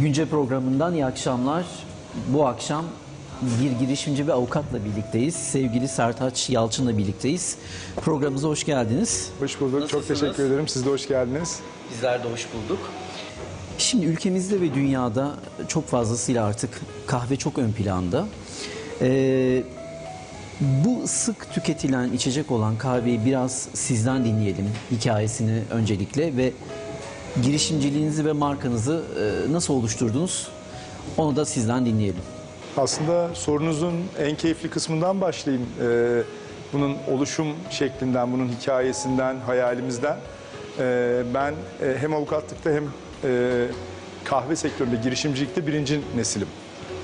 Günce programından iyi akşamlar. Bu akşam bir girişimci ve avukatla birlikteyiz. Sevgili Sertaç Yalçın'la birlikteyiz. Programımıza hoş geldiniz. Hoş bulduk. Çok Nasılsınız? teşekkür ederim. Siz de hoş geldiniz. Bizler de hoş bulduk. Şimdi ülkemizde ve dünyada çok fazlasıyla artık kahve çok ön planda. Ee, bu sık tüketilen içecek olan kahveyi biraz sizden dinleyelim hikayesini öncelikle ve girişimciliğinizi ve markanızı e, nasıl oluşturdunuz onu da sizden dinleyelim. Aslında sorunuzun en keyifli kısmından başlayayım. Ee, bunun oluşum şeklinden, bunun hikayesinden, hayalimizden. Ee, ben e, hem avukatlıkta hem e, kahve sektöründe, girişimcilikte birinci nesilim.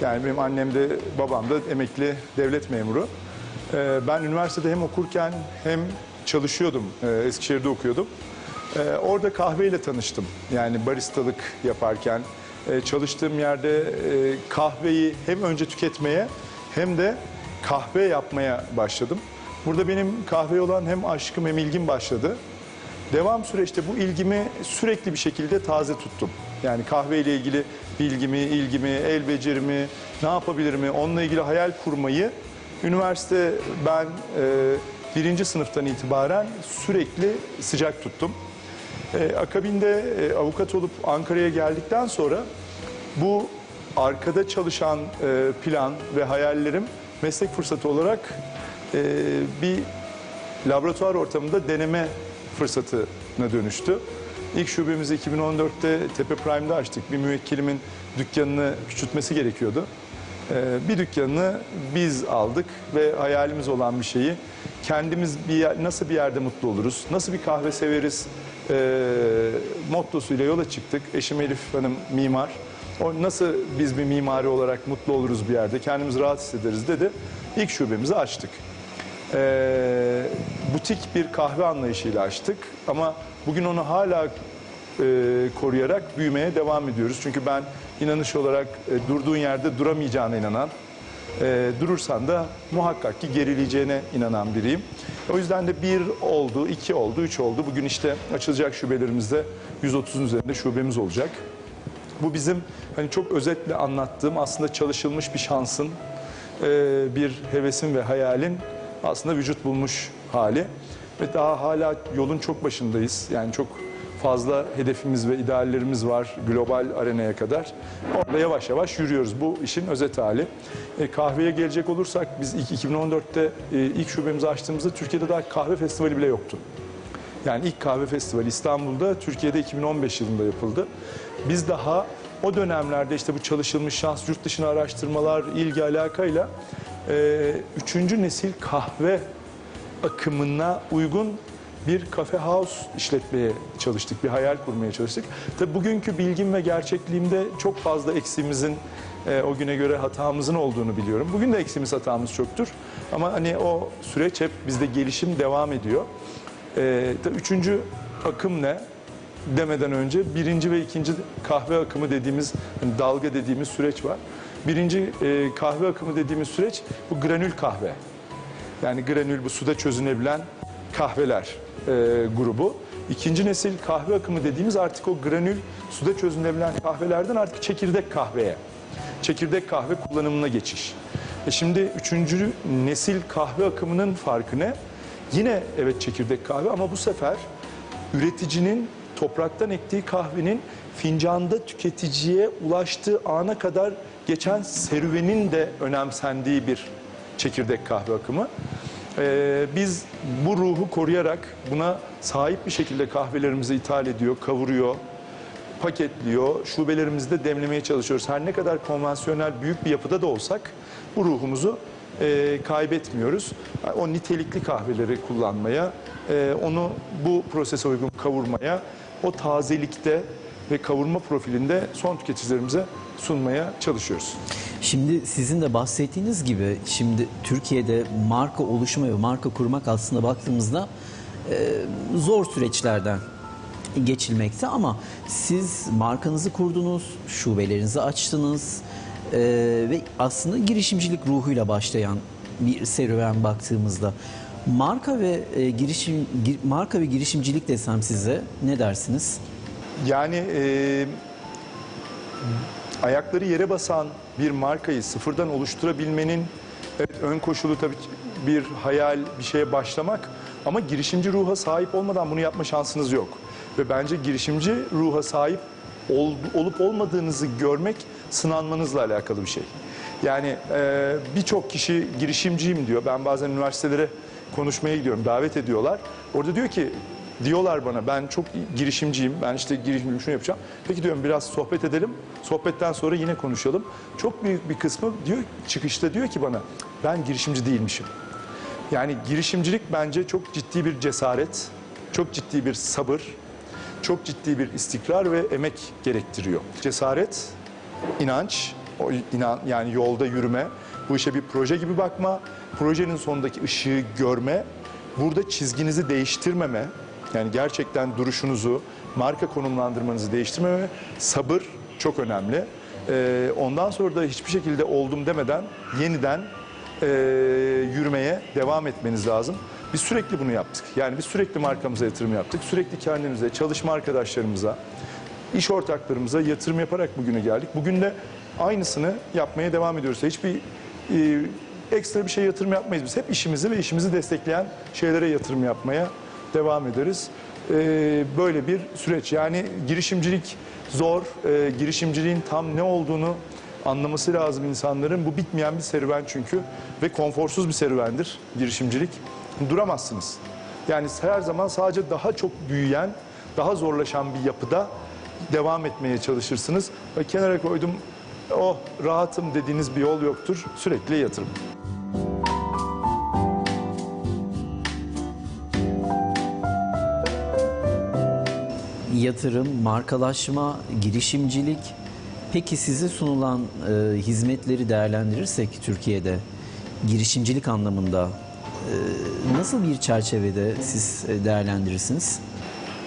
Yani benim annem de babam da emekli devlet memuru. Ben üniversitede hem okurken hem çalışıyordum. Eskişehir'de okuyordum. Ee, orada kahveyle tanıştım. Yani baristalık yaparken e, çalıştığım yerde e, kahveyi hem önce tüketmeye hem de kahve yapmaya başladım. Burada benim kahveye olan hem aşkım hem ilgim başladı. Devam süreçte bu ilgimi sürekli bir şekilde taze tuttum. Yani kahve ile ilgili bilgimi, ilgimi, el becerimi, ne yapabilirimi, onunla ilgili hayal kurmayı üniversite ben e, birinci sınıftan itibaren sürekli sıcak tuttum. E, akabinde e, avukat olup Ankara'ya geldikten sonra bu arkada çalışan e, plan ve hayallerim meslek fırsatı olarak e, bir laboratuvar ortamında deneme fırsatına dönüştü. İlk şubemizi 2014'te Tepe Prime'da açtık. Bir müvekkilimin dükkanını küçültmesi gerekiyordu. Ee, bir dükkanını biz aldık ve hayalimiz olan bir şeyi kendimiz bir yer- nasıl bir yerde mutlu oluruz, nasıl bir kahve severiz e, mottosuyla yola çıktık. Eşim Elif Hanım mimar. O nasıl biz bir mimari olarak mutlu oluruz bir yerde, kendimizi rahat hissederiz dedi. İlk şubemizi açtık. Ee, butik bir kahve anlayışıyla açtık ama bugün onu hala e, koruyarak büyümeye devam ediyoruz. Çünkü ben inanış olarak e, durduğun yerde duramayacağına inanan, e, durursan da muhakkak ki gerileyeceğine inanan biriyim. O yüzden de bir oldu, iki oldu, üç oldu. Bugün işte açılacak şubelerimizde 130'un üzerinde şubemiz olacak. Bu bizim hani çok özetle anlattığım aslında çalışılmış bir şansın, e, bir hevesin ve hayalin aslında vücut bulmuş hali. Ve daha hala yolun çok başındayız. Yani çok fazla hedefimiz ve ideallerimiz var global arenaya kadar. Orada yavaş yavaş yürüyoruz. Bu işin özet hali. E, kahveye gelecek olursak biz ilk 2014'te e, ilk şubemizi açtığımızda Türkiye'de daha kahve festivali bile yoktu. Yani ilk kahve festivali İstanbul'da Türkiye'de 2015 yılında yapıldı. Biz daha o dönemlerde işte bu çalışılmış şans, yurt dışına araştırmalar, ilgi alakayla e, üçüncü nesil kahve akımına uygun bir kafe house işletmeye çalıştık, bir hayal kurmaya çalıştık. Tabii bugünkü bilgim ve gerçekliğimde çok fazla eksimizin, e, o güne göre hatamızın olduğunu biliyorum. Bugün de eksimiz hatamız çoktur. Ama hani o süreç hep bizde gelişim devam ediyor. E, tabii üçüncü akım ne? demeden önce birinci ve ikinci kahve akımı dediğimiz hani dalga dediğimiz süreç var. Birinci e, kahve akımı dediğimiz süreç bu granül kahve. Yani granül bu suda çözünebilen kahveler grubu. İkinci nesil kahve akımı dediğimiz artık o granül suda çözünebilen kahvelerden artık çekirdek kahveye. Çekirdek kahve kullanımına geçiş. E şimdi üçüncü nesil kahve akımının farkı ne? Yine evet çekirdek kahve ama bu sefer üreticinin topraktan ektiği kahvenin fincanda tüketiciye ulaştığı ana kadar geçen serüvenin de önemsendiği bir çekirdek kahve akımı. Ee, biz bu ruhu koruyarak buna sahip bir şekilde kahvelerimizi ithal ediyor, kavuruyor, paketliyor, şubelerimizde demlemeye çalışıyoruz. Her ne kadar konvansiyonel büyük bir yapıda da olsak bu ruhumuzu e, kaybetmiyoruz. O nitelikli kahveleri kullanmaya, e, onu bu prosese uygun kavurmaya, o tazelikte ve kavurma profilinde son tüketicilerimize sunmaya çalışıyoruz. Şimdi sizin de bahsettiğiniz gibi şimdi Türkiye'de marka oluşumu ve marka kurmak aslında baktığımızda e, zor süreçlerden geçilmekte ama siz markanızı kurdunuz, şubelerinizi açtınız e, ve aslında girişimcilik ruhuyla başlayan bir serüven baktığımızda marka ve e, girişim gir- marka ve girişimcilik desem size ne dersiniz? Yani e, ayakları yere basan bir markayı sıfırdan oluşturabilmenin evet, ön koşulu tabii bir hayal, bir şeye başlamak ama girişimci ruha sahip olmadan bunu yapma şansınız yok. Ve bence girişimci ruha sahip ol- olup olmadığınızı görmek sınanmanızla alakalı bir şey. Yani e, birçok kişi girişimciyim diyor. Ben bazen üniversitelere konuşmaya gidiyorum, davet ediyorlar. Orada diyor ki, diyorlar bana ben çok girişimciyim, ben işte girişimciyim şunu yapacağım. Peki diyorum biraz sohbet edelim, sohbetten sonra yine konuşalım. Çok büyük bir kısmı diyor çıkışta diyor ki bana ben girişimci değilmişim. Yani girişimcilik bence çok ciddi bir cesaret, çok ciddi bir sabır, çok ciddi bir istikrar ve emek gerektiriyor. Cesaret, inanç, o inan yani yolda yürüme, bu işe bir proje gibi bakma, projenin sonundaki ışığı görme, burada çizginizi değiştirmeme, yani gerçekten duruşunuzu, marka konumlandırmanızı değiştirmeme, sabır çok önemli. Ee, ondan sonra da hiçbir şekilde oldum demeden yeniden e, yürümeye devam etmeniz lazım. Biz sürekli bunu yaptık. Yani biz sürekli markamıza yatırım yaptık. Sürekli kendimize, çalışma arkadaşlarımıza, iş ortaklarımıza yatırım yaparak bugüne geldik. Bugün de aynısını yapmaya devam ediyoruz. Hiçbir e, ekstra bir şey yatırım yapmayız biz. Hep işimizi ve işimizi destekleyen şeylere yatırım yapmaya devam ederiz. E, böyle bir süreç. Yani girişimcilik zor. E, girişimciliğin tam ne olduğunu anlaması lazım insanların. Bu bitmeyen bir serüven çünkü ve konforsuz bir serüvendir girişimcilik. Duramazsınız. Yani her zaman sadece daha çok büyüyen, daha zorlaşan bir yapıda devam etmeye çalışırsınız. Ve kenara koydum, oh rahatım dediğiniz bir yol yoktur. Sürekli yatırım. Yatırım, markalaşma, girişimcilik. Peki size sunulan e, hizmetleri değerlendirirsek Türkiye'de girişimcilik anlamında e, nasıl bir çerçevede siz e, değerlendirirsiniz?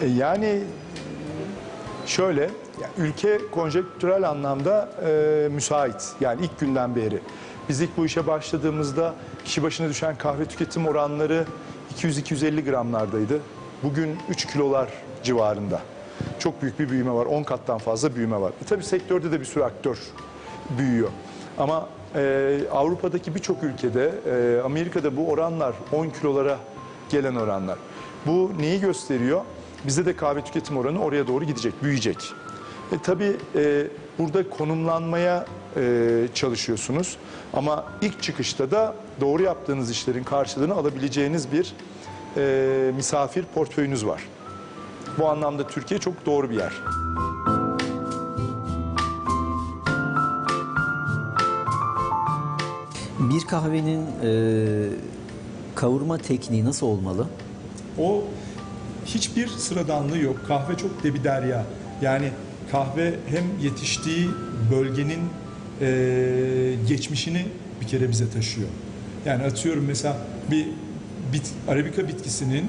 E, Yani şöyle, ülke konjektürel anlamda e, müsait. Yani ilk günden beri. Biz ilk bu işe başladığımızda kişi başına düşen kahve tüketim oranları 200-250 gramlardaydı. Bugün 3 kilolar civarında. Çok büyük bir büyüme var. 10 kattan fazla büyüme var. E, tabii sektörde de bir sürü aktör büyüyor. Ama e, Avrupa'daki birçok ülkede, e, Amerika'da bu oranlar 10 kilolara gelen oranlar. Bu neyi gösteriyor? Bizde de kahve tüketim oranı oraya doğru gidecek, büyüyecek. E, tabii e, burada konumlanmaya e, çalışıyorsunuz. Ama ilk çıkışta da doğru yaptığınız işlerin karşılığını alabileceğiniz bir e, misafir portföyünüz var. Bu anlamda Türkiye çok doğru bir yer. Bir kahvenin e, kavurma tekniği nasıl olmalı? O hiçbir sıradanlığı yok. Kahve çok de bir derya. Yani kahve hem yetiştiği bölgenin e, geçmişini bir kere bize taşıyor. Yani atıyorum mesela bir bit, arabika bitkisinin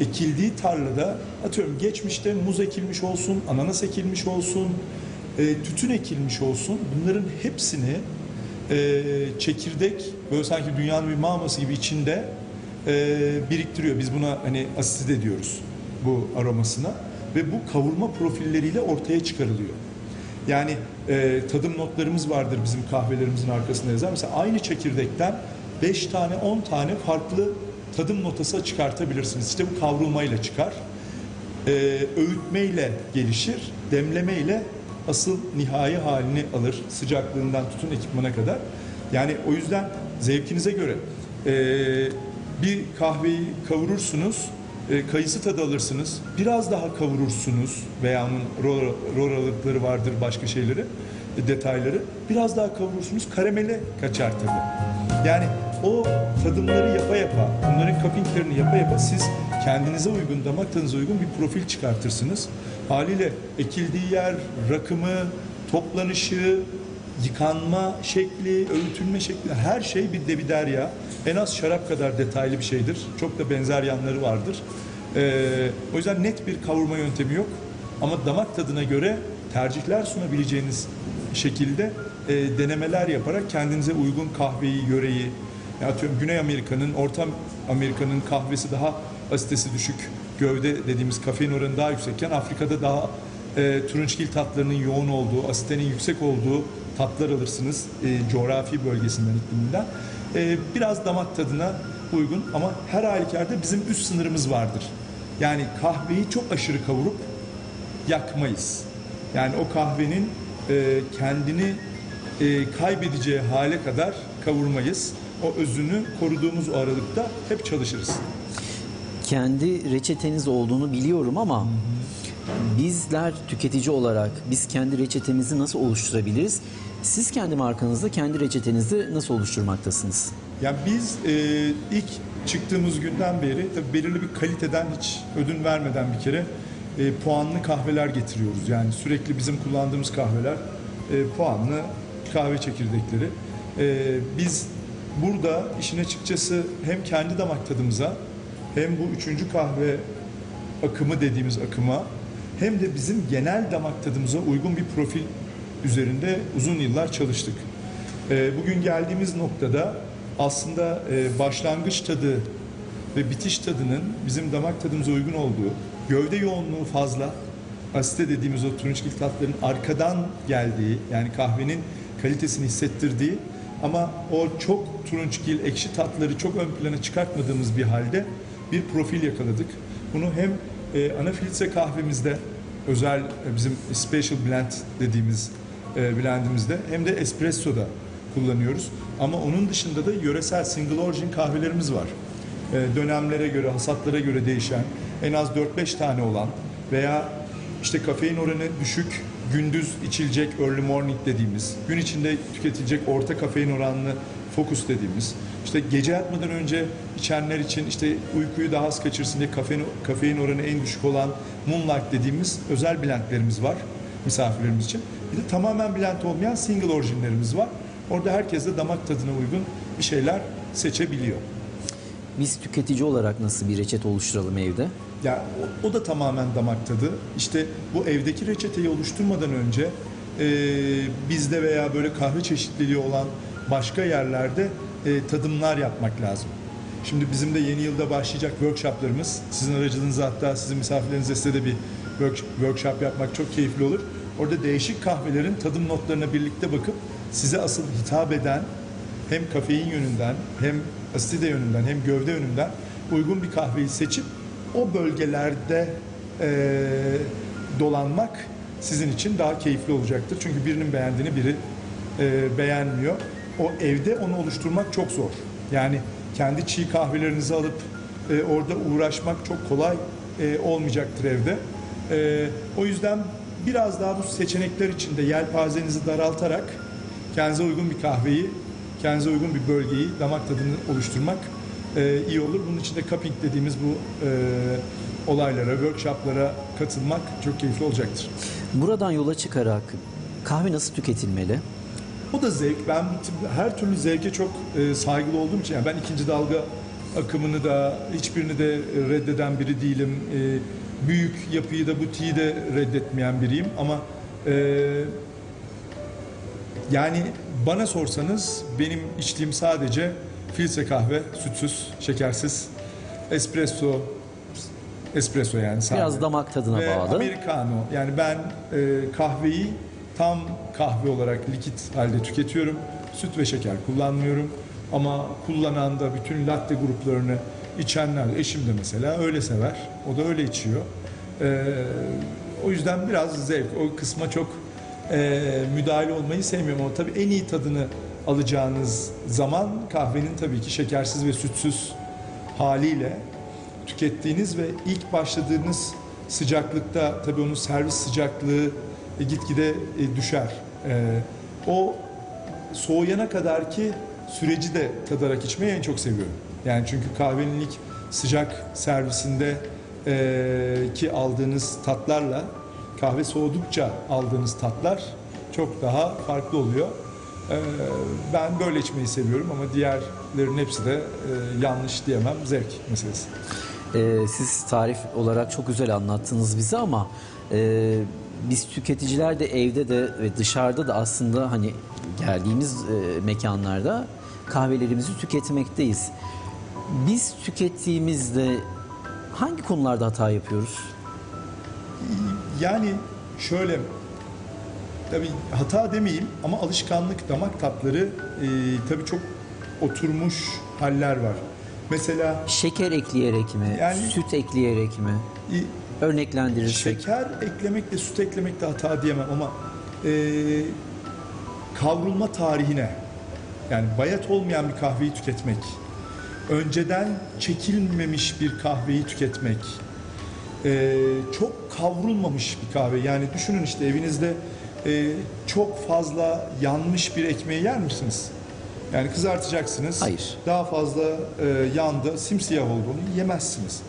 ekildiği tarlada atıyorum geçmişte muz ekilmiş olsun, ananas ekilmiş olsun, e, tütün ekilmiş olsun. Bunların hepsini e, çekirdek böyle sanki dünyanın bir mağması gibi içinde e, biriktiriyor. Biz buna hani asit ediyoruz bu aromasına ve bu kavurma profilleriyle ortaya çıkarılıyor. Yani e, tadım notlarımız vardır bizim kahvelerimizin arkasında yazar. Mesela aynı çekirdekten 5 tane 10 tane farklı tadım notası çıkartabilirsiniz. İşte bu kavrulmayla çıkar. E, öğütmeyle gelişir, demlemeyle asıl nihai halini alır. Sıcaklığından tutun ekipmana kadar. Yani o yüzden zevkinize göre e, bir kahveyi kavurursunuz, e, kayısı tadı alırsınız, biraz daha kavurursunuz veya onun ro- roralıkları vardır başka şeyleri, detayları. Biraz daha kavurursunuz, karamele kaçar tabii. Yani o tadımları yapa yapa, bunların cuppinglerini yapa yapa siz kendinize uygun, damak tadınıza uygun bir profil çıkartırsınız. Haliyle ekildiği yer, rakımı, toplanışı, yıkanma şekli, öğütülme şekli her şey bir de bir. En az şarap kadar detaylı bir şeydir. Çok da benzer yanları vardır. Ee, o yüzden net bir kavurma yöntemi yok. Ama damak tadına göre tercihler sunabileceğiniz şekilde e, denemeler yaparak kendinize uygun kahveyi, yöreyi, ya atıyorum Güney Amerika'nın, Orta Amerika'nın kahvesi daha asitesi düşük, gövde dediğimiz kafein oranı daha yüksekken Afrika'da daha e, turunçgil tatlarının yoğun olduğu, asitenin yüksek olduğu tatlar alırsınız e, coğrafi bölgesinden, ikliminden. E, biraz damak tadına uygun ama her halükarda bizim üst sınırımız vardır. Yani kahveyi çok aşırı kavurup yakmayız. Yani o kahvenin e, kendini e, kaybedeceği hale kadar kavurmayız. O özünü koruduğumuz o aralıkta hep çalışırız. kendi reçeteniz olduğunu biliyorum ama bizler tüketici olarak biz kendi reçetemizi nasıl oluşturabiliriz? Siz kendi markanızda kendi reçetenizi nasıl oluşturmaktasınız? Yani biz e, ilk çıktığımız günden beri tabii belirli bir kaliteden hiç ödün vermeden bir kere e, puanlı kahveler getiriyoruz. Yani sürekli bizim kullandığımız kahveler e, puanlı kahve çekirdekleri. E, biz burada işin açıkçası hem kendi damak tadımıza hem bu üçüncü kahve akımı dediğimiz akıma hem de bizim genel damak tadımıza uygun bir profil üzerinde uzun yıllar çalıştık. Ee, Bugün geldiğimiz noktada aslında e, başlangıç tadı ve bitiş tadının bizim damak tadımıza uygun olduğu, gövde yoğunluğu fazla, asite dediğimiz o turunçgil tatların arkadan geldiği, yani kahvenin kalitesini hissettirdiği ama o çok turunçgil, ekşi tatları çok ön plana çıkartmadığımız bir halde bir profil yakaladık. Bunu hem e, ana filtre kahvemizde özel e, bizim special blend dediğimiz e, blendimizde hem de espressoda kullanıyoruz. Ama onun dışında da yöresel single origin kahvelerimiz var. E, dönemlere göre, hasatlara göre değişen, en az 4-5 tane olan veya işte kafein oranı düşük, gündüz içilecek early morning dediğimiz, gün içinde tüketilecek orta kafein oranlı focus dediğimiz, işte gece yatmadan önce içenler için işte uykuyu daha az kaçırsın diye kafein, kafein oranı en düşük olan moonlight dediğimiz özel blendlerimiz var misafirlerimiz için. Bir de tamamen blend olmayan single orijinlerimiz var. Orada herkes de damak tadına uygun bir şeyler seçebiliyor. Biz tüketici olarak nasıl bir reçete oluşturalım evde? Ya o, o da tamamen damak tadı. İşte bu evdeki reçeteyi oluşturmadan önce e, bizde veya böyle kahve çeşitliliği olan başka yerlerde e, tadımlar yapmak lazım. Şimdi bizim de yeni yılda başlayacak workshoplarımız. Sizin aracılığınızla hatta sizin misafirlerinize size de bir work- workshop yapmak çok keyifli olur. Orada değişik kahvelerin tadım notlarına birlikte bakıp size asıl hitap eden hem kafein yönünden hem aside yönünden hem gövde yönünden uygun bir kahveyi seçip o bölgelerde eee, dolanmak sizin için daha keyifli olacaktır. Çünkü birinin beğendiğini biri eee, beğenmiyor. O evde onu oluşturmak çok zor. Yani kendi çiğ kahvelerinizi alıp eee, orada uğraşmak çok kolay eee, olmayacaktır evde. Eee, o yüzden biraz daha bu seçenekler içinde yelpazenizi daraltarak kendinize uygun bir kahveyi, kendinize uygun bir bölgeyi, damak tadını oluşturmak e, iyi olur. Bunun için de cupping dediğimiz bu e, olaylara, workshoplara katılmak çok keyifli olacaktır. Buradan yola çıkarak kahve nasıl tüketilmeli? O da zevk. Ben her türlü zevke çok e, saygılı olduğum için, yani ben ikinci dalga akımını da hiçbirini de reddeden biri değilim. E, büyük yapıyı da butiği de reddetmeyen biriyim ama e, yani bana sorsanız benim içtiğim sadece filtre kahve, sütsüz, şekersiz, espresso, espresso yani sade. Biraz damak tadına Ve bağlı. Americano. Yani ben e, kahveyi tam kahve olarak likit halde tüketiyorum. Süt ve şeker kullanmıyorum. Ama kullanan da bütün latte gruplarını içenler, eşim de mesela öyle sever. O da öyle içiyor. E, o yüzden biraz zevk. O kısma çok e, müdahale olmayı sevmiyorum. Ama tabii en iyi tadını alacağınız zaman kahvenin tabii ki şekersiz ve sütsüz haliyle tükettiğiniz ve ilk başladığınız sıcaklıkta tabii onun servis sıcaklığı e, gitgide e, düşer. E, o soğuyana kadar ki süreci de tadarak içmeyi en çok seviyorum. Yani çünkü kahvenin ilk sıcak servisinde e, ki aldığınız tatlarla kahve soğudukça aldığınız tatlar çok daha farklı oluyor. E, ben böyle içmeyi seviyorum ama diğerlerin hepsi de e, yanlış diyemem zevk meselesi. Ee, siz tarif olarak çok güzel anlattınız bize ama e, biz tüketiciler de evde de ve dışarıda da aslında hani geldiğimiz e, mekanlarda kahvelerimizi tüketmekteyiz. Biz tükettiğimizde hangi konularda hata yapıyoruz? Yani şöyle tabii hata demeyeyim ama alışkanlık damak tatları e, tabii çok oturmuş haller var. Mesela Şeker ekleyerek mi, Yani- süt ekleyerek mi? e, Örneklendirirsek. Şeker eklemekle süt eklemekte hata diyemem ama e, kavrulma tarihine yani bayat olmayan bir kahveyi tüketmek, önceden çekilmemiş bir kahveyi tüketmek, e, çok kavrulmamış bir kahve yani düşünün işte evinizde e, çok fazla yanmış bir ekmeği yer misiniz? Yani kızartacaksınız. Hayır. Daha fazla e, yandı, simsiyah oldu onu yemezsiniz.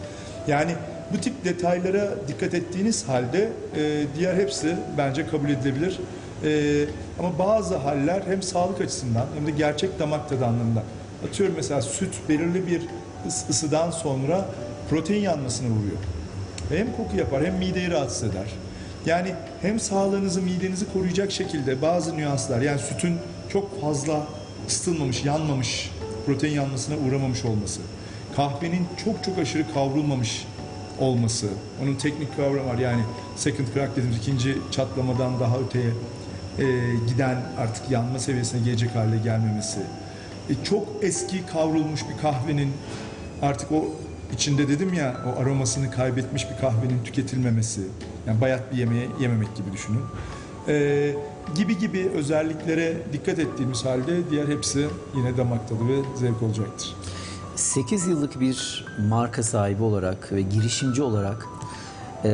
Yani bu tip detaylara dikkat ettiğiniz halde e, diğer hepsi bence kabul edilebilir. E, ama bazı haller hem sağlık açısından hem de gerçek damak tadı anlamında. Atıyorum mesela süt belirli bir ıs- ısıdan sonra protein yanmasına vuruyor. Hem koku yapar hem mideyi rahatsız eder. Yani hem sağlığınızı, midenizi koruyacak şekilde bazı nüanslar yani sütün çok fazla ısıtılmamış, yanmamış, protein yanmasına uğramamış olması. Kahvenin çok çok aşırı kavrulmamış olması. Onun teknik kavramı var yani second crack dediğimiz ikinci çatlamadan daha öteye e, giden artık yanma seviyesine gelecek hale gelmemesi. E, çok eski kavrulmuş bir kahvenin artık o içinde dedim ya o aromasını kaybetmiş bir kahvenin tüketilmemesi. Yani bayat bir yemeği yememek gibi düşünün. E, gibi gibi özelliklere dikkat ettiğimiz halde diğer hepsi yine damak tadı ve zevk olacaktır. 8 yıllık bir marka sahibi olarak ve girişimci olarak e,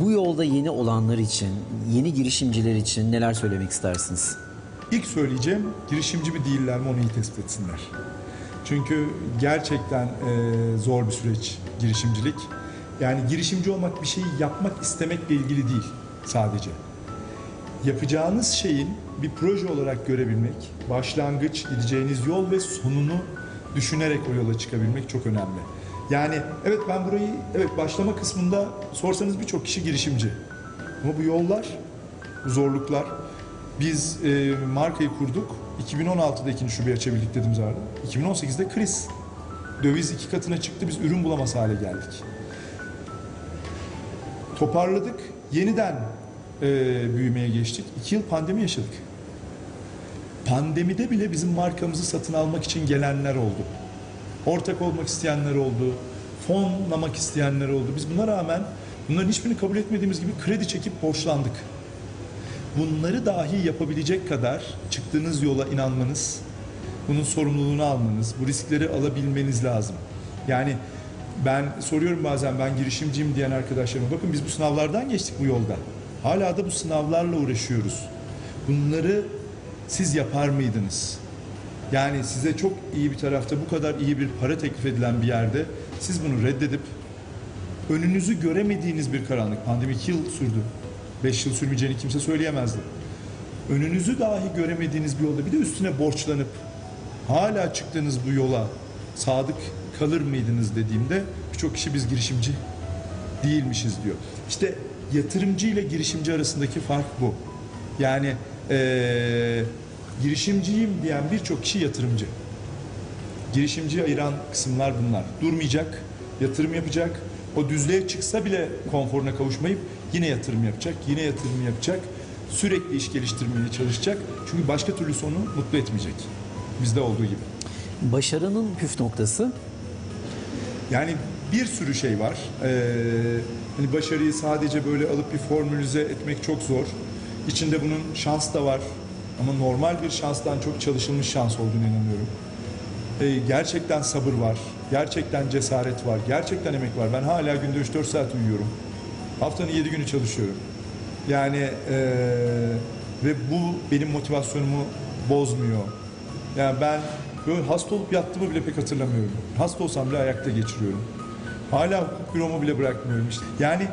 bu yolda yeni olanlar için, yeni girişimciler için neler söylemek istersiniz? İlk söyleyeceğim girişimci mi değiller mi onu iyi tespit etsinler. Çünkü gerçekten e, zor bir süreç girişimcilik. Yani girişimci olmak bir şeyi yapmak istemekle ilgili değil sadece. Yapacağınız şeyin bir proje olarak görebilmek, başlangıç, gideceğiniz yol ve sonunu düşünerek o yola çıkabilmek çok önemli. Yani evet ben burayı evet başlama kısmında sorsanız birçok kişi girişimci. Ama bu yollar, bu zorluklar biz e, markayı kurduk. 2016'da ikinci şubeyi açabildik dedim zaten. 2018'de kriz. Döviz iki katına çıktı. Biz ürün bulamaz hale geldik. Toparladık. Yeniden e, büyümeye geçtik. İki yıl pandemi yaşadık. Pandemide bile bizim markamızı satın almak için gelenler oldu. Ortak olmak isteyenler oldu. Fonlamak isteyenler oldu. Biz buna rağmen bunların hiçbirini kabul etmediğimiz gibi kredi çekip borçlandık bunları dahi yapabilecek kadar çıktığınız yola inanmanız, bunun sorumluluğunu almanız, bu riskleri alabilmeniz lazım. Yani ben soruyorum bazen ben girişimciyim diyen arkadaşlarıma bakın biz bu sınavlardan geçtik bu yolda. Hala da bu sınavlarla uğraşıyoruz. Bunları siz yapar mıydınız? Yani size çok iyi bir tarafta bu kadar iyi bir para teklif edilen bir yerde siz bunu reddedip önünüzü göremediğiniz bir karanlık. Pandemi 2 yıl sürdü. 5 yıl sürmeyeceğini kimse söyleyemezdi. Önünüzü dahi göremediğiniz bir yolda bir de üstüne borçlanıp hala çıktığınız bu yola sadık kalır mıydınız dediğimde birçok kişi biz girişimci değilmişiz diyor. İşte yatırımcı ile girişimci arasındaki fark bu. Yani eee girişimciyim diyen birçok kişi yatırımcı. Girişimciyi ayıran kısımlar bunlar. Durmayacak, yatırım yapacak. O düzlüğe çıksa bile konforuna kavuşmayıp yine yatırım yapacak, yine yatırım yapacak. Sürekli iş geliştirmeye çalışacak. Çünkü başka türlü sonu mutlu etmeyecek. Bizde olduğu gibi. Başarının püf noktası Yani bir sürü şey var. Ee, hani başarıyı sadece böyle alıp bir formülize etmek çok zor. İçinde bunun şans da var. Ama normal bir şanstan çok çalışılmış şans olduğunu inanıyorum. Ee, gerçekten sabır var. Gerçekten cesaret var. Gerçekten emek var. Ben hala günde 3-4 saat uyuyorum. Haftanın 7 günü çalışıyorum. Yani ee, ve bu benim motivasyonumu bozmuyor. Yani ben böyle hasta olup yattığımı bile pek hatırlamıyorum. Hasta olsam bile ayakta geçiriyorum. Hala hukuk büromu bile bırakmıyorum işte. Yani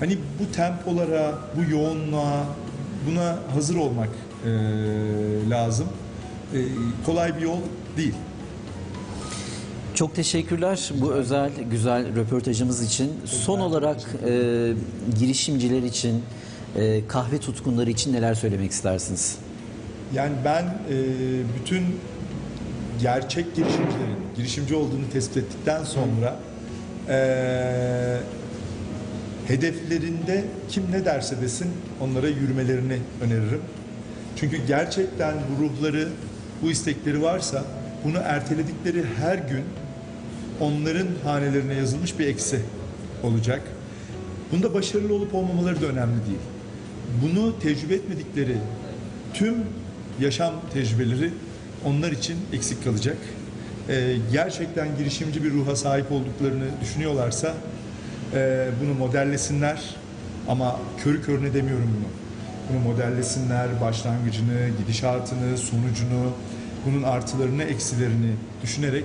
hani bu tempolara, bu yoğunluğa, buna hazır olmak eee, lazım. Eee, kolay bir yol değil. Çok teşekkürler bu özel güzel röportajımız için. Son olarak e, girişimciler için, e, kahve tutkunları için neler söylemek istersiniz? Yani ben e, bütün gerçek girişimcilerin girişimci olduğunu tespit ettikten sonra e, hedeflerinde kim ne derse desin onlara yürümelerini öneririm. Çünkü gerçekten bu ruhları, bu istekleri varsa bunu erteledikleri her gün onların hanelerine yazılmış bir eksi olacak. Bunda başarılı olup olmamaları da önemli değil. Bunu tecrübe etmedikleri tüm yaşam tecrübeleri onlar için eksik kalacak. Ee, gerçekten girişimci bir ruha sahip olduklarını düşünüyorlarsa e, bunu modellesinler ama körü körüne demiyorum bunu. Bunu modellesinler, başlangıcını, gidişatını, sonucunu, bunun artılarını, eksilerini düşünerek